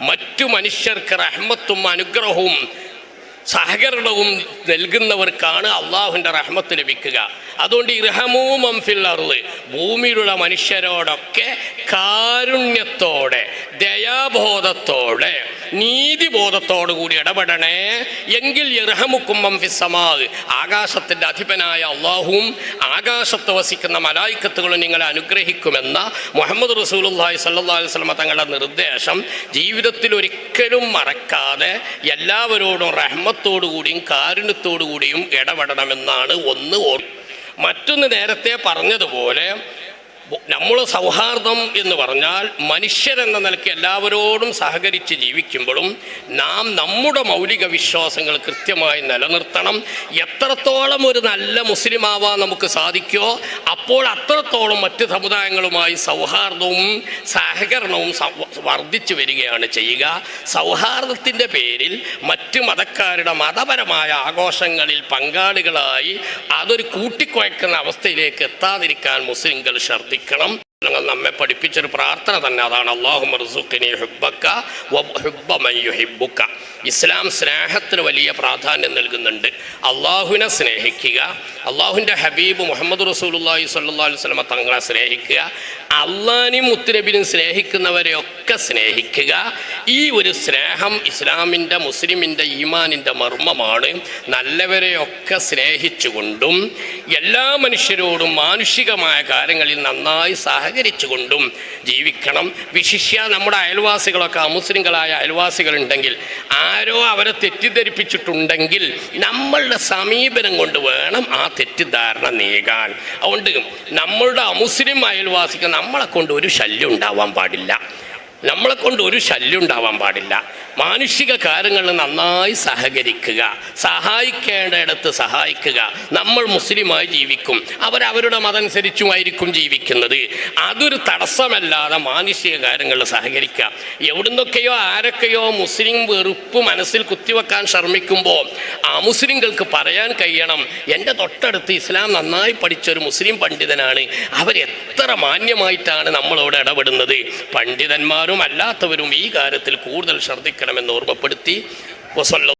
മറ്റു മനുഷ്യർക്ക് റഹ്മത്തും അനുഗ്രഹവും സഹകരണവും നൽകുന്നവർക്കാണ് അള്ളാഹുവിന്റെ റഹ്മത്ത് ലഭിക്കുക. അതുകൊണ്ട് ഇർഹമൂമം ഫിൽ അർൾ ഭൂമിയിലുള്ള മനുഷ്യരോടൊക്കെ കാരുണ്യത്തോടെ ദയാബോധത്തോടെ നീതിബോധത്തോടു കൂടി ഇടപെടണേ. എങ്കിൽ ഇർഹമുക്കുമ്പം ഫിസമാ ആകാശത്തിന്റെ അധിപനായ അള്ളാഹുവും ആകാശത്ത് വസിക്കുന്ന മലായിക്കത്തുകളും നിങ്ങളെ അനുഗ്രഹിക്കുമെന്ന മുഹമ്മദ് റസൂലുള്ളാഹി സ്വല്ലല്ലാഹി അലൈഹി വസല്ലമ തങ്ങളുടെ നിർദ്ദേശം. ജീവിതത്തിൽ ഒരിക്കലും മറക്കാതെ എല്ലാവരോടും റഹ്മത്തോടു കൂടിയും കാരുണ്യത്തോടു കൂടിയും ഇടപെടണമെന്നാണ് ഒന്ന് ഓർ മറ്റൊന്ന് നേരത്തെ പറഞ്ഞതുപോലെ നമ്മൾ സൗഹാർദ്ദം എന്ന് പറഞ്ഞാൽ മനുഷ്യരെന്ന നിലയ്ക്ക് എല്ലാവരോടും സഹകരിച്ച് ജീവിക്കുമ്പോഴും നാം നമ്മുടെ മൗലിക വിശ്വാസങ്ങൾ കൃത്യമായി നിലനിർത്തണം. എത്രത്തോളം ഒരു നല്ല മുസ്ലിം ആവാൻ നമുക്ക് സാധിക്കുമോ അപ്പോൾ അത്രത്തോളം മറ്റ് സമുദായങ്ങളുമായി സൗഹാർദ്ദവും സഹകരണവും വർദ്ധിച്ചു വരികയാണ് ചെയ്യുക. സൗഹാർദ്ദത്തിന്റെ പേരിൽ മറ്റ് മതക്കാരുടെ മതപരമായ ആഘോഷങ്ങളിൽ പങ്കാളികളായി അതൊരു കൂട്ടിക്കുഴക്കുന്ന അവസ്ഥയിലേക്ക് എത്താതിരിക്കാൻ മുസ്ലിങ്ങൾ ശ്രദ്ധിക്കണം. ഞങ്ങൾ നമ്മെ പഠിപ്പിച്ചൊരു പ്രാർത്ഥന തന്നെ. അതാണ് അള്ളാഹു ഹിബ്ബുക്ക ഇസ്ലാം സ്നേഹത്തിന് വലിയ പ്രാധാന്യം നൽകുന്നുണ്ട്. അള്ളാഹുവിനെ സ്നേഹിക്കുക അള്ളാഹുവിന്റെ ഹബീബ് മുഹമ്മദ് റസൂലുള്ളാഹി സ്വല്ലല്ലാഹി അലൈഹി വസല്ലമ തങ്ങളെ സ്നേഹിക്കുക അള്ളാഹിനെയും മുത്തുനബിനും സ്നേഹിക്കുന്നവരെയൊക്കെ സ്നേഹിക്കുക. ഈ ഒരു സ്നേഹം ഇസ്ലാമിന്റെ മുസ്ലിമിന്റെ ഈമാനിന്റെ മർമ്മമാണ്. നല്ലവരെയൊക്കെ സ്നേഹിച്ചുകൊണ്ടും എല്ലാ മനുഷ്യരോടും മാനുഷികമായ കാര്യങ്ങളിൽ നന്നായി സഹകരിച്ചുകൊണ്ടും ജീവിക്കണം. വിശിഷ്യ നമ്മുടെ അയൽവാസികളൊക്കെ അമുസ്ലിങ്ങളായ അയൽവാസികളുണ്ടെങ്കിൽ ആരോ അവരെ തെറ്റിദ്ധരിപ്പിച്ചിട്ടുണ്ടെങ്കിൽ നമ്മളുടെ സമീപനം കൊണ്ട് വേണം ആ തെറ്റിദ്ധാരണ നീകാൻ അതുകൊണ്ട് നമ്മളുടെ അമുസ്ലിം അയൽവാസിക്ക് നമ്മളെ കൊണ്ട് ഒരു ശല്യം ഉണ്ടാവാൻ പാടില്ല. നമ്മളെ കൊണ്ട് ഒരു ശല്യം ഉണ്ടാവാൻ പാടില്ല. മാനുഷിക കാര്യങ്ങളിൽ നന്നായി സഹകരിക്കുക സഹായിക്കേണ്ടയിടത്ത് സഹായിക്കുക. നമ്മൾ മുസ്ലിമായി ജീവിക്കും അവരവരുടെ മതമനുസരിച്ചുമായിരിക്കും ജീവിക്കുന്നത്. അതൊരു തടസ്സമല്ലാതെ മാനുഷിക കാര്യങ്ങളിൽ സഹകരിക്കുക. എവിടുന്നൊക്കെയോ ആരൊക്കെയോ മുസ്ലിം വെറുപ്പ് മനസ്സിൽ കുത്തിവെക്കാൻ ശ്രമിക്കുമ്പോൾ ആ മുസ്ലിങ്ങൾക്ക് പറയാൻ കഴിയണം എന്റെ തൊട്ടടുത്ത് ഇസ്ലാം നന്നായി പഠിച്ചൊരു മുസ്ലിം പണ്ഡിതനാണ്. അവരെത്ര മാന്യമായിട്ടാണ് നമ്മളോട് ഇടപെടുന്നത്. പണ്ഡിതന്മാരും അല്ലാത്തവരും ഈ കാര്യത്തിൽ കൂടുതൽ ശ്രദ്ധിക്കണമെന്ന് ഓർമ്മപ്പെടുത്തി വസല്ല